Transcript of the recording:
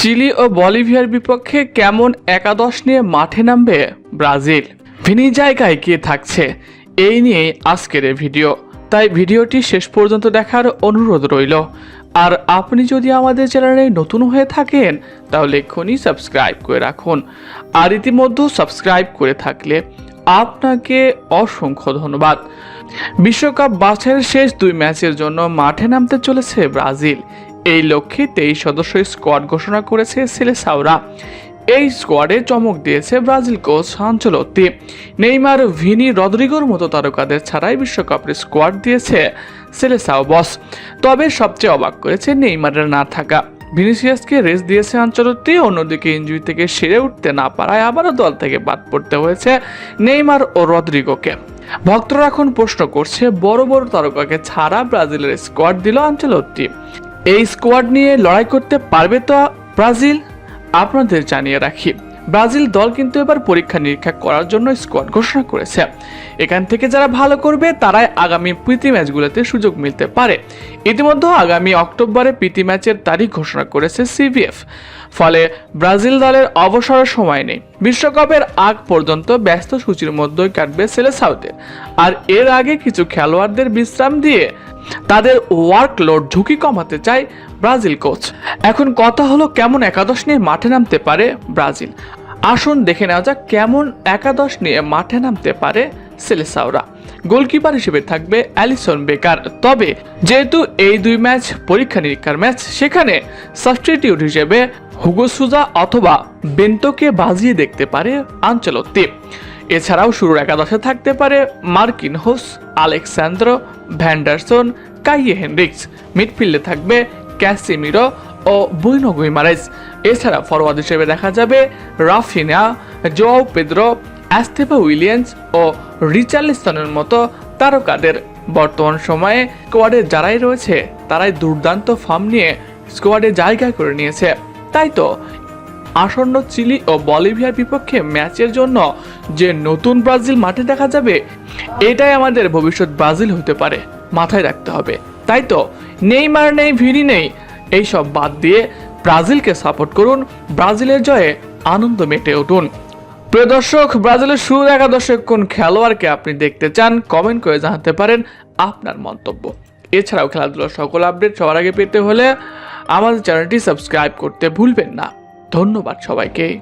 Chilli ও বলিভিয়ার বিপক্ষে কেমন একাদশ নিয়ে মাঠে নামবে ব্রাজিল? ভিনি জায়গায় কে থাকছে। এই নিয়েই আজকের ভিডিও। তাই ভিডিওটি শেষ পর্যন্ত দেখার অনুরোধ রইল। আর আপনি যদি আমাদের চ্যানেলে নতুন হয়ে থাকেন, তাহলে এক্ষুনি সাবস্ক্রাইব করে রাখুন। আর ইতিমধ্যে সাবস্ক্রাইব করে থাকলে আপনাকে অসংখ্য ধন্যবাদ। বিশ্বকাপ বাছাইয়ের শেষ দুই ম্যাচের জন্য মাঠে নামতে চলেছে ব্রাজিল। এই লক্ষ্যে তেইশ সদস্য স্কোয়াড ঘোষণা করেছে সিলেসাওরা। এই স্কোয়াডে চমক দিয়েছে Brazil coach Ancelotti. Neymar, Vini, রদ্রিগোর মতো তারকাদের ছাড়াই বিশ্বকাপের স্কোয়াড দিয়েছে সেলেসাও বস। তবে সবচেয়ে অবাক করেছে নেইমারের না থাকা। ভিনিসিয়াসকে রেস দিয়েছে আঞ্চলত্তি, অন্যদিকে ইঞ্জুরি থেকে সেরে উঠতে না পারায় আবারও দল থেকে বাদ পড়তে হয়েছে নেইমার ও রদ্রিগোকে। ভক্তরা এখন প্রশ্ন করছে, বড় বড় তারকাকে ছাড়া ব্রাজিলের স্কোয়াড দিল আঞ্চলত্তি। এই স্কোয়াড নিয়ে লড়াই করতে পারবে তো ব্রাজিল? আপনাদের জানিয়ে রাখি, ব্রাজিল দল কিন্তু এবার পরীক্ষা নিরীক্ষা করার জন্য স্কোয়াড ঘোষণা করেছে। এখান থেকে যারা ভালো করবে, তারাই আগামী প্রীতি ম্যাচগুলোতে সুযোগ মিলতে পারে। ইতিমধ্যে আগামী অক্টোবরে প্রীতি ম্যাচের তারিখ ঘোষণা করেছে সিভিএফ ফলে ব্রাজিল দলের অবসরের সময় নেই। বিশ্বকাপের আগ পর্যন্ত ব্যস্ত সূচির মধ্যেই কাটবে সেলেসাউথের আর এর আগে কিছু খেলোয়াড়দের বিশ্রাম দিয়ে তাদের ওয়ার্কলোড ঝুঁকি কমাতে চায় ব্রাজিল কোচ। এখন কথা হলো কেমন একাদশ নিয়ে মাঠে নামতে পারে ব্রাজিল। আসুন দেখে নেওয়া যাক কেমন একাদশ নিয়ে মাঠে নামতে পারে সেলেসাওরা। গোলকিপার হিসেবে থাকবে অ্যালিসন বেকার। তবে যেহেতু এই দুই ম্যাচ পরীক্ষা নিরীক্ষার ম্যাচ, সেখানে সাবস্টিটিউট হিসেবে হুগোসুজা অথবা বেন্টোকে বাজিয়ে দেখতে পারে আঞ্চলত্তি এছাড়াও শুরুর একাদশে থাকতে পারে মার্কিন হোস আলেক্সান্দ্রো ভ্যান্ডারসন, কাইয়ে হেনরিক্স। মিডফিল্ডে থাকবে ক্যাসিমিরো ও বুইনো গুইমারেজ এছাড়া ফরওয়ার্ড হিসেবে দেখা যাবে রাফিনা, জোয়াও পেদ্রো অ্যাস্তেফা উইলিয়ামস ও রিচার্লিসনের মতো তারকাদের। বর্তমান সময়ে স্কোয়াডে যারাই রয়েছে, তারাই দুর্দান্ত ফর্ম নিয়ে স্কোয়াডে জায়গা করে নিয়েছে। তাই তো, আসন্ন চিলি ও বলিভিয়ার বিপক্ষে ম্যাচের জন্য যে নতুন ব্রাজিল মাঠে দেখা যাবে, এটাই আমাদের ভবিষ্যৎ ব্রাজিল হতে পারে, মাথায় রাখতে হবে। তাই তো, নেইমার নেই, ভিনি নেই এইসব বাদ দিয়ে ব্রাজিলকে সাপোর্ট করুন, ব্রাজিলের জয়ে আনন্দ মেটে উঠুন। প্রিয় দর্শক, ব্রাজিলের শুরু একাদশে কোন খেলোয়াড়কে আপনি দেখতে চান কমেন্ট করে জানাতে পারেন আপনার মন্তব্য। এছাড়াও খেলাধুলার সকল আপডেট সবার আগে পেতে হলে আমাদের চ্যানেলটি সাবস্ক্রাইব করতে ভুলবেন না। ধন্যবাদ সবাইকে।